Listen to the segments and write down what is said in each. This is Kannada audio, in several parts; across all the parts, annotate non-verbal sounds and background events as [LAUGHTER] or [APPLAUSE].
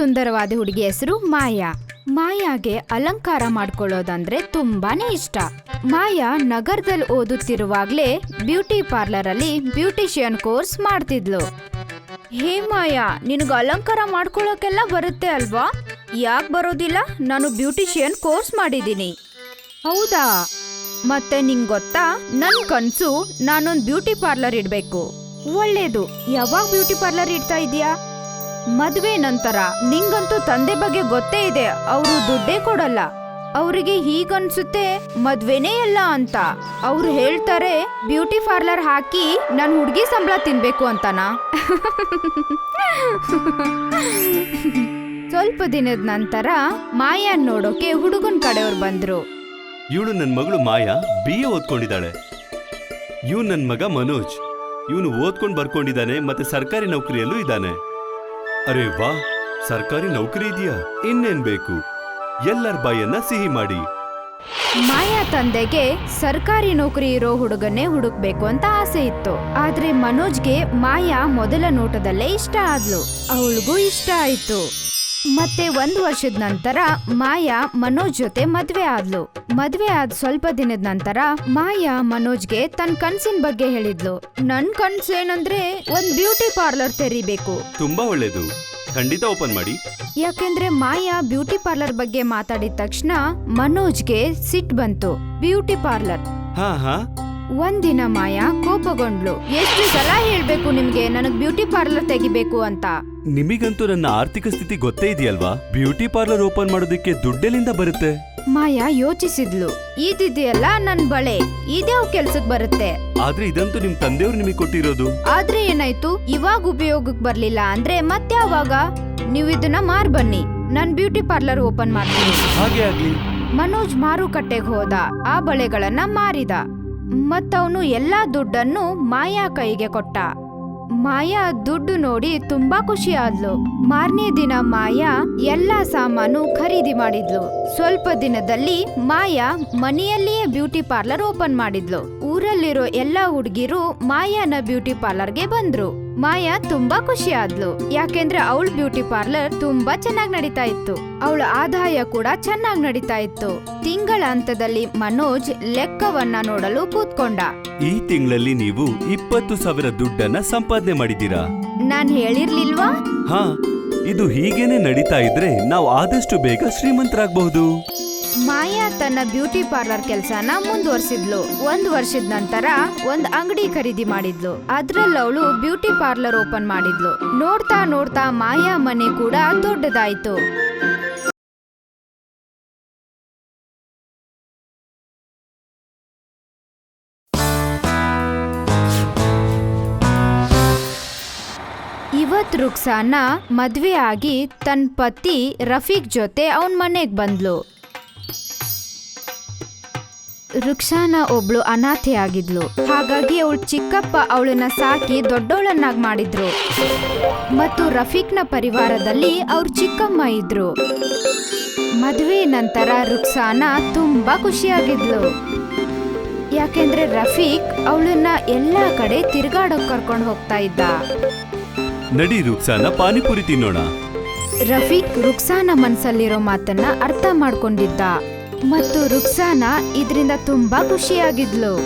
ಸುಂದರವಾದ ಹುಡುಗಿ ಹೆಸರು ಮಾಯಾ. ಮಾಯಾಗೆ ಅಲಂಕಾರ ಮಾಡ್ಕೊಳ್ಳೋದಂದ್ರೆ ತುಂಬಾನೇ ಇಷ್ಟ. ಮಾಯಾ ನಗರದಲ್ಲಿ ಓದುತ್ತಿರುವಾಗ್ಲೇ ಬ್ಯೂಟಿ ಪಾರ್ಲರ್ ಅಲ್ಲಿ ಬ್ಯೂಟಿಷಿಯನ್ ಕೋರ್ಸ್ ಮಾಡ್ತಿದ್ಲು. ಹೇ ಮಾಯಾ, ನಿನಗೆ ಅಲಂಕಾರ ಮಾಡ್ಕೊಳ್ಳೋಕೆಲ್ಲ ಬರುತ್ತೆ ಅಲ್ವಾ? ಯಾಕೆ ಬರೋದಿಲ್ಲ? ನಾನು ಬ್ಯೂಟಿಷಿಯನ್ ಕೋರ್ಸ್ ಮಾಡಿದ್ದೀನಿ. ಹೌದಾ? ಮತ್ತೆ ನಿಂಗೆ ಗೊತ್ತಾ? ನನ್ ಕನ್ಸು ನಾನೊಂದು ಬ್ಯೂಟಿ ಪಾರ್ಲರ್ ಇಡ್ಬೇಕು. ಒಳ್ಳೇದು. ಯಾವಾಗ ಬ್ಯೂಟಿ ಪಾರ್ಲರ್ ಇಡ್ತಾ ಇದೀಯಾ ಮದ್ವೆ ನಂತರ ನಿಂಗಂತೂ ತಂದೆ ಬಗ್ಗೆ ಗೊತ್ತೇ ಇದೆ, ಅವರು ದುಡ್ಡೇ ಕೊಡಲ್ಲ. ಅವರಿಗೆ ಹೀಗನ್ಸುತ್ತೆ, ಮದ್ವೆನೇ ಅಲ್ಲ ಅಂತ. ಅವ್ರು ಹೇಳ್ತಾರೆ, ಬ್ಯೂಟಿ ಪಾರ್ಲರ್ ಹಾಕಿ ನನ್ನ ಹುಡುಗಿ ಸಂಬಳ ತಿನ್ಬೇಕು ಅಂತನಾ? ಸ್ವಲ್ಪ ದಿನದ ನಂತರ ಮಾಯಾ ನೋಡೋಕೆ ಹುಡುಗನ್ ಕಡೆಯವ್ರು ಬಂದ್ರು. ಇವಳು ನನ್ನ ಮಗಳು ಮಾಯಾ, ಬಿ ಎ ಓದ್ಕೊಂಡಿದ್ದಾಳೆ. ಇವ್ ನನ್ನ ಮಗ ಮನೋಜ್. ಇವನು ಓದ್ಕೊಂಡು ಬರ್ಕೊಂಡಿದ್ದಾನೆ ಮತ್ತೆ ಸರ್ಕಾರಿ ನೌಕರಿಯಲ್ಲೂ ಇದ್ದಾನೆ. ಅರೆ ವಾ ಸರ್ಕಾರಿ ನೌಕರಿ ಇದೆಯಾ? ಇನ್ನೇನ್ ಬೇಕು? ಎಲ್ಲರ ಬಾಯನ್ನ ಸಿಹಿ ಮಾಡಿ. ಮಾಯಾ ತಂದೆಗೆ ಸರ್ಕಾರಿ ನೌಕರಿ ಇರೋ ಹುಡುಗನ್ನೇ ಹುಡುಕ್ಬೇಕು ಅಂತ ಆಸೆ ಇತ್ತು. ಆದ್ರೆ ಮನೋಜ್ಗೆ ಮಾಯಾ ಮೊದಲ ನೋಟದಲ್ಲೇ ಇಷ್ಟ ಆದ್ಲು. ಅವಳಿಗೂ ಇಷ್ಟ ಆಯ್ತು. ಮತ್ತೆ ಒಂದ್ ವರ್ಷದ ನಂತರ ಮಾಯಾ ಮನೋಜ್ ಜೊತೆ ಮದ್ವೆ ಆದ್ಲು. ಮದ್ವೆ ಆದ ಸ್ವಲ್ಪ ದಿನದ ನಂತರ ಮಾಯಾ ಮನೋಜ್ಗೆ ತನ್ ಕನ್ಸಿನ ಬಗ್ಗೆ ಹೇಳಿದ್ಲು. ನನ್ ಕನ್ಸ್ ಏನಂದ್ರೆ ಒಂದ್ ಬ್ಯೂಟಿ ಪಾರ್ಲರ್ ತೆರಿಬೇಕು. ತುಂಬಾ ಒಳ್ಳೇದು. ಖಂಡಿತ ಓಪನ್ ಮಾಡಿ. ಯಾಕೆಂದ್ರೆ ಮಾಯಾ ಬ್ಯೂಟಿ ಪಾರ್ಲರ್ ಬಗ್ಗೆ ಮಾತಾಡಿದ ತಕ್ಷಣ ಮನೋಜ್ಗೆ ಸಿಟ್ ಬಂತು. Beauty parlour. ಹಾ ಹಾ. ಒಂದಿನ ಮಾಯಾ ಕೋಪಗೊಂಡ್ಲು ಎಷ್ಟು ಸಲ ಹೇಳ್ಬೇಕು ನಿಮ್ಗೆ? ನನಗ್ ಬ್ಯೂಟಿ ಪಾರ್ಲರ್ ತೆಗಿಬೇಕು ಅಂತ. ನಿಮಗಂತೂ ನನ್ನ ಆರ್ಥಿಕ ಸ್ಥಿತಿ ಗೊತ್ತೇ ಇದೆಯಲ್ವಾ? ಬ್ಯೂಟಿ ಪಾರ್ಲರ್ ಓಪನ್ ಮಾಡೋದಕ್ಕೆ ದುಡ್ಡೆಲ್ಲಿಂದ ಬರುತ್ತೆ? ಮಾಯಾ ಯೋಚಿಸಿದ್ಲು. ಇದಿದೆಯಲ್ಲ ನನ್ ಬಳೆ. ಇದ್ಯಾವ್ ಕೆಲ್ಸಕ್ ಬರುತ್ತೆ? ಆದ್ರೆ ಇದಂತೂ ನಿಮ್ ತಂದೆಯವ್ರು ನಿಮಗೆ ಕೊಟ್ಟಿರೋದು. ಆದ್ರೆ ಏನಾಯ್ತು? ಇವಾಗ ಉಪಯೋಗಕ್ ಬರ್ಲಿಲ್ಲ ಅಂದ್ರೆ ಮತ್ಯಾವಾಗ ನೀವು ಇದನ್ನ ಮಾರ್ ಬನ್ನಿ. ನನ್ ಬ್ಯೂಟಿ ಪಾರ್ಲರ್ ಓಪನ್ ಮಾಡ್ತೀನಿ. ಹಾಗೆ ಆಗ್ಲಿ. ಮನೋಜ್ ಮಾರುಕಟ್ಟೆಗೆ ಹೋದ. ಆ ಬಳೆಗಳನ್ನ ಮಾರಿದ. ಮತ್ತವನು ಎಲ್ಲಾ ದುಡ್ಡನ್ನು ಮಾಯಾ ಕೈಗೆ ಕೊಟ್ಟ. ಮಾಯಾ ದುಡ್ಡು ನೋಡಿ ತುಂಬಾ ಖುಷಿ ಆದ್ಲು ಮಾರನೇ ದಿನ ಮಾಯಾ ಎಲ್ಲಾ ಸಾಮಾನು ಖರೀದಿ ಮಾಡಿದ್ಲು. ಸ್ವಲ್ಪ ದಿನದಲ್ಲಿ ಮಾಯಾ ಮನೆಯಲ್ಲಿಯೇ ಬ್ಯೂಟಿ ಪಾರ್ಲರ್ ಓಪನ್ ಮಾಡಿದ್ಲು. ಊರಲ್ಲಿರೋ ಎಲ್ಲಾ ಹುಡುಗಿರು ಮಾಯಾನ ಬ್ಯೂಟಿ ಪಾರ್ಲರ್ಗೆ ಬಂದ್ರು. ಮಾಯಾ ತುಂಬಾ ಖುಷಿ ಆದ್ಲು ಯಾಕೆಂದ್ರೆ ಅವಳ ಬ್ಯೂಟಿ ಪಾರ್ಲರ್ ತುಂಬಾ ಚೆನ್ನಾಗಿ ನಡೀತಾ ಇತ್ತು. ಅವಳ ಆದಾಯ ಕೂಡ ಚೆನ್ನಾಗಿ ನಡೀತಾ ಇತ್ತು. ತಿಂಗಳ ಹಂತದಲ್ಲಿ ಮನೋಜ್ ಲೆಕ್ಕವನ್ನ ನೋಡಲು ಕೂತ್ಕೊಂಡ. ಈ ತಿಂಗಳಲ್ಲಿ ನೀವು ಇಪ್ಪತ್ತು ಸಾವಿರ ದುಡ್ಡನ್ನ ಸಂಪಾದನೆ ಮಾಡಿದ್ದೀರಾ? ನಾನ್ ಹೇಳಿರ್ಲಿಲ್ವಾ? ಹಾ ಇದು ಹೀಗೇನೆ ನಡೀತಾ ಇದ್ರೆ ನಾವು ಆದಷ್ಟು ಬೇಗ ಶ್ರೀಮಂತರಾಗಬಹುದು. ಮಾಯಾ ತನ್ನ ಬ್ಯೂಟಿ ಪಾರ್ಲರ್ ಕೆಲಸನ ಮುಂದುವರ್ಸಿದ್ಲು. ಒಂದ್ ವರ್ಷದ ನಂತರ ಒಂದ್ ಅಂಗಡಿ ಖರೀದಿ ಮಾಡಿದ್ಲು. ಅದ್ರಲ್ಲಿ ಅವಳು ಬ್ಯೂಟಿ ಪಾರ್ಲರ್ ಓಪನ್ ಮಾಡಿದ್ಲು. ನೋಡ್ತಾ ನೋಡ್ತಾ ಮಾಯಾ ಮನೆ ಕೂಡ ದೊಡ್ಡದಾಯ್ತು. ಇವತ್ ರುಕ್ಸಾನ ಮದ್ವೆ ಆಗಿ ತನ್ನ ಪತಿ ರಫೀಕ್ ಜೊತೆ ಅವನ್ ಮನೆಗ್ ಬಂದ್ಲು. ರುಕ್ಸಾನ ಒಬ್ಳು ಅನಾಥೆ ಆಗಿದ್ಲು ಹಾಗಾಗಿ ಅವಳ ಚಿಕ್ಕಪ್ಪ ಅವಳನ್ನ ಸಾಕಿ ದೊಡ್ಡವಳನ್ನಾಗಿ ಮಾಡಿದ್ರು. ಮತ್ತು ರಫೀಕ್ನ ಪರಿವಾರದಲ್ಲಿ ಅವ್ರ ಚಿಕ್ಕಮ್ಮ ಇದ್ರು. ಮದುವೆ ನಂತರ ರುಕ್ಸಾನ ತುಂಬಾ ಖುಷಿಯಾಗಿದ್ಲು. ಯಾಕೆಂದ್ರೆ ರಫೀಕ್ ಅವಳನ್ನ ಎಲ್ಲಾ ಕಡೆ ತಿರ್ಗಾಡೋಕ್ ಕರ್ಕೊಂಡು ಹೋಗ್ತಾ ಇದ್ದ. ನಡಿ ರುಕ್ಸಾನ ಪಾನಿಪುರಿ ತಿನ್ನೋಣ. ರಫೀಕ್ ರುಕ್ಸಾನ ಮನ್ಸಲ್ಲಿರೋ ಮಾತನ್ನ ಅರ್ಥ ಮಾಡ್ಕೊಂಡಿದ್ದ. ಮತ್ತು ರುಕ್ಸಾನಾ ಇದರಿಂದ ತುಂಬಾ ಖುಷಿಯಾಗಿದ್ಲು.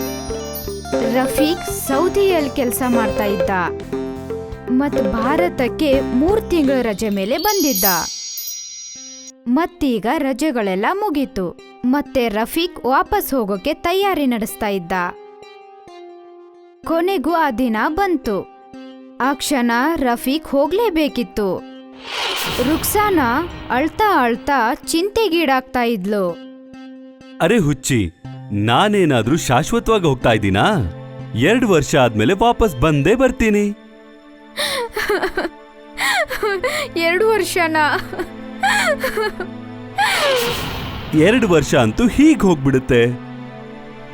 ರಫೀಕ್ ಸೌದಿಯಲ್ಲಿ ಕೆಲಸ ಮಾಡ್ತಾ ಇದ್ದ. ಮತ್ತು ಭಾರತಕ್ಕೆ ಮೂರು ತಿಂಗಳ ರಜೆ ಮೇಲೆ ಬಂದಿದ್ದ. ಮತ್ತೀಗ ರಜೆಗಳೆಲ್ಲ ಮುಗೀತು. ಮತ್ತೆ ರಫೀಕ್ ವಾಪಸ್ ಹೋಗೋಕೆ ತಯಾರಿ ನಡೆಸ್ತಾ ಇದ್ದ. ಕೊನೆಗೂ ಆ ದಿನ ಬಂತು. ಆ ಕ್ಷಣ ರಫೀಕ್ ಹೋಗ್ಲೇಬೇಕಿತ್ತು. ರುಕ್ಸಾನ ಅಳ್ತಾ ಅಳ್ತಾ ಚಿಂತೆಗೀಡಾಗ್ತಾ ಇದ್ಲು. ಅರೆ ಹುಚ್ಚಿ ನಾನೇನಾದ್ರೂ ಶಾಶ್ವತವಾಗಿ ಹೋಗ್ತಾ ಇದ್ದೀನಾ? ಎರಡು ವರ್ಷ ಆದ್ಮೇಲೆ ವಾಪಸ್ ಬಂದೇ ಬರ್ತೀನಿ. ಎರಡು ವರ್ಷನ? ಎರಡು ವರ್ಷ ಅಂತೂ ಹೀಗ್ ಹೋಗ್ಬಿಡುತ್ತೆ.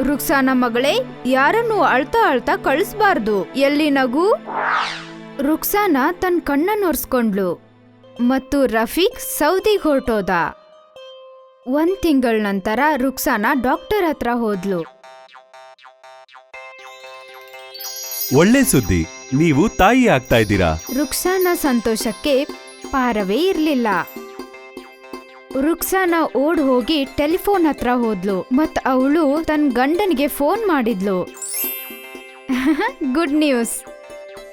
ರುಕ್ಸಾನ ಮಗಳೇ ಯಾರನ್ನು ಅಳ್ತಾ ಅಳ್ತಾ ಕಳಿಸ್ಬಾರ್ದು. ಎಲ್ಲಿ ನಗು? ರುಕ್ಸಾನ ತನ್ನ ಕಣ್ಣನ್ನು ಒರ್ಸ್ಕೊಂಡ್ಲು. ಮತ್ತು ರಫೀಕ್ ಸೌದಿಗೆ ಹೊರಟೋದ. ಒಂದ್ ತಿಂಗಳ ನಂತರ ರುಕ್ಸಾನ ಡಾಕ್ಟರ್ ಹತ್ರ ಹೋದ್ಲು. ಒಳ್ಳೆ ಸುದ್ದಿ. ನೀವು ತಾಯಿ ಆಗ್ತಾ ಇದ್ದೀರಾ? ರುಕ್ಸಾನ ಸಂತೋಷಕ್ಕೆ ಪಾರವೇ ಇರ್ಲಿಲ್ಲ. ರುಕ್ಸಾನ ಓಡ್ ಹೋಗಿ ಟೆಲಿಫೋನ್ ಹತ್ರ ಹೋದ್ಲು. ಮತ್ ಅವಳು ತನ್ನ ಗಂಡನಿಗೆ ಫೋನ್ ಮಾಡಿದ್ಲು. [LAUGHS] Good news.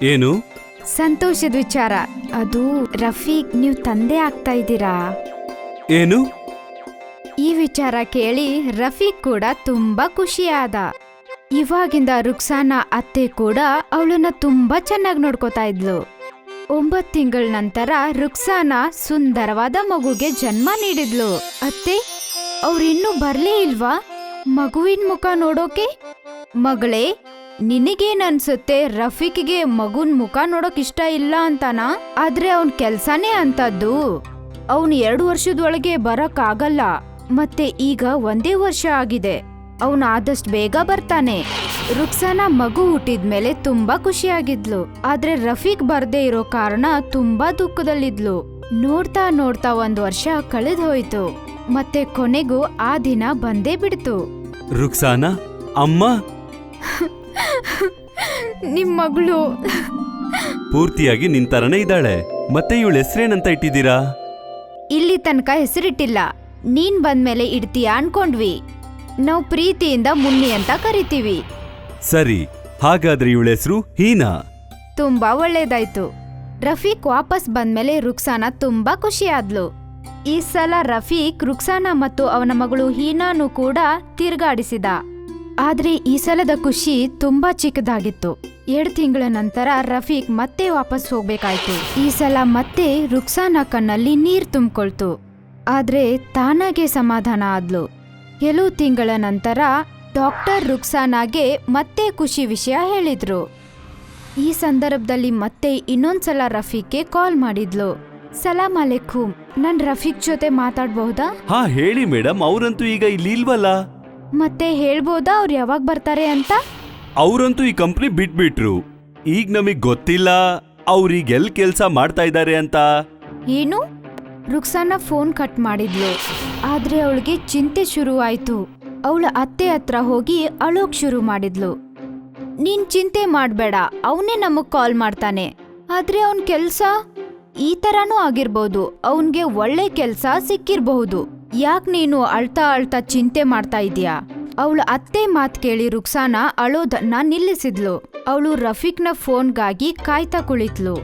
ಏನು? ಸಂತೋಷದ ವಿಚಾರ. ಅದು ರಫೀಕ್ ನೀವು ತಂದೆ ಆಗ್ತಾ ಇದ್ದೀರಾ? ಏನು? ಈ ವಿಚಾರ ಕೇಳಿ ರಫೀಕ್ ಕೂಡ ತುಂಬಾ ಖುಷಿಯಾದ. ಇವಾಗಿಂದ ರುಕ್ಸಾನ ಅತ್ತೆ ಕೂಡ ಅವಳನ್ನ ತುಂಬಾ ಚೆನ್ನಾಗಿ ನೋಡ್ಕೋತಾ ಇದ್ಲು. ಒಂಬತ್ತು ತಿಂಗಳ ನಂತರ ರುಕ್ಸಾನ ಸುಂದರವಾದ ಮಗುಗೆ ಜನ್ಮ ನೀಡಿದ್ಲು. ಅತ್ತೆ ಅವ್ರಿನ್ನೂ ಬರ್ಲೇ ಇಲ್ವಾ? ಮಗುವಿನ ಮುಖ ನೋಡೋಕೆ? ಮಗಳೇ, ನಿನಗೇನ್ ಅನ್ಸುತ್ತೆ ರಫೀಕ್ಗೆ ಮಗುನ್ ಮುಖ ನೋಡೋಕ್ ಇಷ್ಟ ಇಲ್ಲ ಅಂತಾನಾ? ಆದ್ರೆ ಅವನ್ ಕೆಲ್ಸಾನೇ ಅಂತದ್ದು. ಅವನು ಎರಡು ವರ್ಷದೊಳಗೆ ಬರಕ್ ಆಗಲ್ಲ. ಮತ್ತೆ ಈಗ ಒಂದೇ ವರ್ಷ ಆಗಿದೆ. ಅವನು ಆದಷ್ಟು ಬೇಗ ಬರ್ತಾನೆ. ರುಕ್ಸಾನ ಮಗು ಹುಟ್ಟಿದ್ಮೇಲೆ ತುಂಬಾ ಖುಷಿಯಾಗಿದ್ಲು. ಆದ್ರೆ ರಫೀಕ್ ಬರ್ದೇ ಇರೋ ಕಾರಣ ತುಂಬಾ ದುಃಖದಲ್ಲಿದ್ಲು. ನೋಡ್ತಾ ನೋಡ್ತಾ ಒಂದ್ ವರ್ಷ ಕಳೆದ್ ಹೋಯ್ತು. ಮತ್ತೆ ಕೊನೆಗೂ ಆ ದಿನ ಬಂದೇ ಬಿಡ್ತು. ರುಕ್ಸಾನ? ಅಮ್ಮ? [LAUGHS] ನಿಮ್ ಮಗಳು. ಪೂರ್ತಿಯಾಗಿ ನಿನ್ ತರನೇ ಇದ್ದಾಳೆ. ಮತ್ತೆ ಇವಳ ಹೆಸರೇನಂತ ಇಟ್ಟಿದ್ದೀರಾ? ಇಲ್ಲಿ ತನಕ ಹೆಸರಿಟ್ಟಿಲ್ಲ. ನೀನ್ ಬಂದ್ಮೇಲೆ ಇಡ್ತೀಯ ಅನ್ಕೊಂಡ್ವಿ. ನಾವು ಪ್ರೀತಿಯಿಂದ ಮುನ್ನಿ ಅಂತ ಕರಿತೀವಿ. ಸರಿ ಹಾಗಾದ್ರೆ ಇವಳ ಹೆಸರು ಹೀನಾ. ತುಂಬಾ ಒಳ್ಳೇದಾಯ್ತು. ರಫೀಕ್ ವಾಪಸ್ ಬಂದ್ಮೇಲೆ ರುಕ್ಸಾನ ತುಂಬಾ ಖುಷಿಯಾದ್ಲು. ಈ ಸಲ ರಫೀಕ್ ರುಕ್ಸಾನ ಮತ್ತು ಅವನ ಮಗಳು ಹೀನಾನು ಕೂಡ ತಿರ್ಗಾಡಿಸಿದ. ಆದ್ರೆ ಈ ಸಲದ ಖುಷಿ ತುಂಬಾ ಚಿಕ್ಕದಾಗಿತ್ತು. ಎರಡು ತಿಂಗಳ ನಂತರ ರಫೀಕ್ ಮತ್ತೆ ವಾಪಸ್ ಹೋಗ್ಬೇಕಾಯ್ತು. ಈ ಸಲ ಮತ್ತೆ ರುಕ್ಸಾನ ಕಣ್ಣಲ್ಲಿ ನೀರ್ ತುಂಬಿಕೊಳ್ತು. ಆದ್ರೆ ತಾನಾಗೆ ಸಮಾಧಾನ ಆದ್ಲು. ಕೆಲವು ತಿಂಗಳ ನಂತರ ಡಾಕ್ಟರ್ ರುಕ್ಸಾನಾಗೆ ಮತ್ತೆ ಖುಷಿ ವಿಷಯ ಹೇಳಿದ್ರು. ಈ ಸಂದರ್ಭದಲ್ಲಿ ಮತ್ತೆ ಇನ್ನೊಂದ್ಸಲ ರಫೀಕ್ಗೆ ಕಾಲ್ ಮಾಡಿದ್ಲು. ಸಲಾಮ್ ಅಲೆಕುಂ. ನನ್ ರಫೀಕ್ ಜೊತೆ ಮಾತಾಡ್ಬಹುದಾ? ಹಾ ಹೇಳಿ ಮೇಡಮ್ ಅವರಂತೂ ಈಗ ಇಲ್ಲಿ ಇಲ್ವಲ್ಲ? ಮತ್ತೆ ಹೇಳ್ಬೋದಾ? ಅವ್ರು ಯಾವಾಗ ಬರ್ತಾರೆ ಅಂತ? ಅವರಂತೂ ಈ ಕಂಪ್ನಿ ಬಿಟ್ಬಿಟ್ರು. ಈಗ ನಮಗ್ ಗೊತ್ತಿಲ್ಲ. ಅವ್ರೀಗ ಎಲ್ ಕೆಲ್ಸ ಮಾಡ್ತಾ ಇದ್ದಾರೆ ಅಂತ. ಏನು? ರುಕ್ಸಾನ ಫೋನ್ ಕಟ್ ಮಾಡಿದ್ಲು. ಆದ್ರೆ ಅವಳಿಗೆ ಚಿಂತೆ ಶುರುವಾಯ್ತು. ಅವಳ ಅತ್ತೆ ಹತ್ರ ಹೋಗಿ ಅಳೋಕ್ ಶುರು ಮಾಡಿದ್ಲು. ನೀನ್ ಚಿಂತೆ ಮಾಡ್ಬೇಡ, ಅವನೇ ನಮಗ್ ಕಾಲ್ ಮಾಡ್ತಾನೆ. ಆದ್ರೆ ಅವನ್ ಕೆಲ್ಸ ಈ ತರಾನೂ ಆಗಿರ್ಬೋದು, ಅವನ್ಗೆ ಒಳ್ಳೆ ಕೆಲ್ಸ ಸಿಕ್ಕಿರ್ಬಹುದು. ಯಾಕ್ ನೀನು ಅಳ್ತಾ ಅಳ್ತಾ ಚಿಂತೆ ಮಾಡ್ತಾ ಇದೀಯಾ ಅವಳ ಅತ್ತೆ ಮಾತ್ ಕೇಳಿ ರುಕ್ಸಾನ ಅಳೋದನ್ನ ನಿಲ್ಲಿಸಿದ್ಲು. ಅವಳು ರಫೀಕ್ನ ಫೋನ್ಗಾಗಿ ಕಾಯ್ತಾ ಕುಳಿತ್ಲು.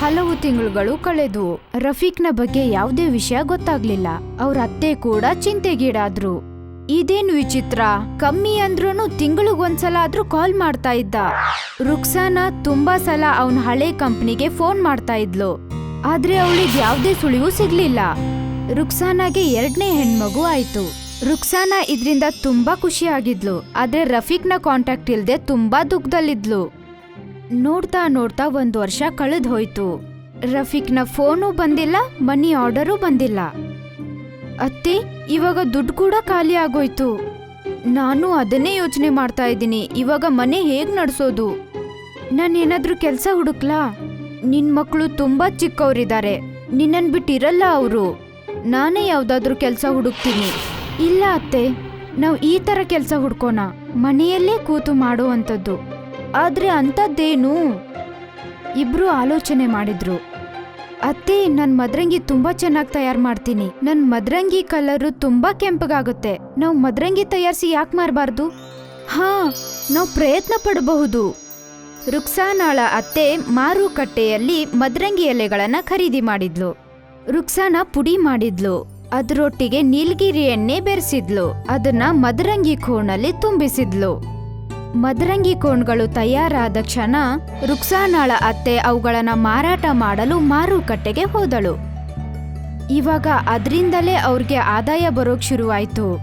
ಹಲವು ತಿಂಗಳುಗಳು ಕಳೆದು. ರಫೀಕ್ನ ಬಗ್ಗೆ ಯಾವುದೇ ವಿಷಯ ಗೊತ್ತಾಗ್ಲಿಲ್ಲ. ಅವ್ರ ಅತ್ತೆ ಕೂಡ ಚಿಂತೆಗೀಡಾದ್ರು. ಇದೇನ್ ವಿಚಿತ್ರ? ಕಮ್ಮಿ ಅಂದ್ರೂ ತಿಂಗಳಿಗೊಂದ್ಸಲ ಆದ್ರೂ ಕಾಲ್ ಮಾಡ್ತಾ ಇದ್ದ. ರುಕ್ಸಾನಾ ತುಂಬಾ ಸಲ ಅವನ ಹಳೆ ಕಂಪ್ನಿಗೆ ಫೋನ್ ಮಾಡ್ತಾ ಇದ್ಲು. ಆದ್ರೆ ಅವಳಿಗೆ ಯಾವುದೇ ಸುಳಿವು ಸಿಗ್ಲಿಲ್ಲ. ರುಕ್ಸಾನಾಗೆ ಎರಡನೇ ಹೆಣ್ಮಗು ಆಯ್ತು. ರುಕ್ಸಾನ ಇದರಿಂದ ತುಂಬಾ ಖುಷಿಯಾಗಿದ್ಲು, ಆದ್ರೆ ರಫೀಕ್ನ ಕಾಂಟ್ಯಾಕ್ಟ್ ಇಲ್ದೆ ತುಂಬಾ ದುಃಖದಲ್ಲಿದ್ಲು. ನೋಡ್ತಾ ನೋಡ್ತಾ ಒಂದು ವರ್ಷ ಕಳೆದ್ ಹೋಯ್ತು. ರಫೀಕ್ನ ಫೋನು ಬಂದಿಲ್ಲ, ಮನಿ ಆರ್ಡರು ಬಂದಿಲ್ಲ. ಅತ್ತೆ, ಇವಾಗ ದುಡ್ಡು ಕೂಡ ಖಾಲಿ ಆಗೋಯ್ತು. ನಾನು ಅದನ್ನೇ ಯೋಚನೆ ಮಾಡ್ತಾ ಇದ್ದೀನಿ, ಇವಾಗ ಮನೆ ಹೇಗ್ ನಡೆಸೋದು? ನಾನು ಏನಾದ್ರೂ ಕೆಲಸ ಹುಡುಕ್ಲಾ? ನಿನ್ ಮಕ್ಕಳು ತುಂಬಾ ಚಿಕ್ಕವರಿದ್ದಾರೆ, ನಿನ್ನನ್ ಬಿಟ್ಟಿರಲ್ಲ ಅವರು. ನಾನೇ ಯಾವ್ದಾದ್ರೂ ಕೆಲಸ ಹುಡುಕ್ತೀನಿ. ಇಲ್ಲ ಅತ್ತೆ, ನಾವು ಈ ತರ ಕೆಲಸ ಹುಡ್ಕೋಣ. ಮನೆಯಲ್ಲೇ ಕೂತು ಮಾಡುವಂಥದ್ದು. ಆದ್ರೆ ಅಂಥದ್ದೇನು? ಇಬ್ರು ಆಲೋಚನೆ ಮಾಡಿದ್ರು. ಅತ್ತೆ ನನ್ನ ಮದ್ರಂಗಿ ತುಂಬಾ ಚೆನ್ನಾಗಿ ತಯಾರು ಮಾಡ್ತೀನಿ. ನನ್ನ ಮದ್ರಂಗಿ ಕಲರು ತುಂಬಾ ಕೆಂಪಗಾಗುತ್ತೆ. ನಾವು ಮದ್ರಂಗಿ ತಯಾರಿಸಿ ಯಾಕೆ ಮಾರಬಾರ್ದು? ಹಾ, ನಾವು ಪ್ರಯತ್ನ ಪಡಬಹುದು. ರುಕ್ಸಾನಾಳ ಅತ್ತೆ ಮಾರುಕಟ್ಟೆಯಲ್ಲಿ ಮದ್ರಂಗಿ ಎಲೆಗಳನ್ನು ಖರೀದಿ ಮಾಡಿದ್ಲು. ರುಕ್ಸಾನ ಪುಡಿ ಮಾಡಿದ್ಲು. ಅದರೊಟ್ಟಿಗೆ ನೀಲಗಿರಿ ಬೆರೆಸಿದ್ಲು. ಅದನ್ನ ಮದರಂಗಿ ಕೋಣಲ್ಲಿ ತುಂಬಿಸಿದ್ಲು. ಮದರಂಗಿ ಕೋಣ್ಗಳು ತಯಾರಾದ ಕ್ಷಣ ರುಕ್ಸಾನಾಳ ಅತ್ತೆ ಅವುಗಳನ್ನ ಮಾರಾಟ ಮಾಡಲು ಮಾರುಕಟ್ಟೆಗೆ ಹೋದಳು. ಇವಾಗ ಅದರಿಂದಲೇ ಅವ್ರಿಗೆ ಆದಾಯ ಬರೋಕ್ ಶುರುವಾಯ್ತು.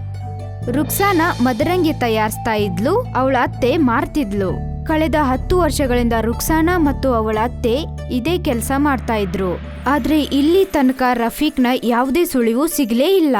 ರುಕ್ಸಾನ ಮದರಂಗಿ ತಯಾರಿಸ್ತಾ ಇದ್ಲು, ಅವಳ ಅತ್ತೆ ಮಾರ್ತಿದ್ಲು. ಕಳೆದ ಹತ್ತು ವರ್ಷಗಳಿಂದ ರುಕ್ಸಾನ ಮತ್ತು ಅವಳ ಅತ್ತೆ ಇದೇ ಕೆಲಸ ಮಾಡ್ತಾ ಇದ್ರು. ಆದ್ರೆ ಇಲ್ಲಿ ತನಕ ರಫೀಕ್ನ ಯಾವುದೇ ಸುಳಿವು ಸಿಗ್ಲೇ ಇಲ್ಲ.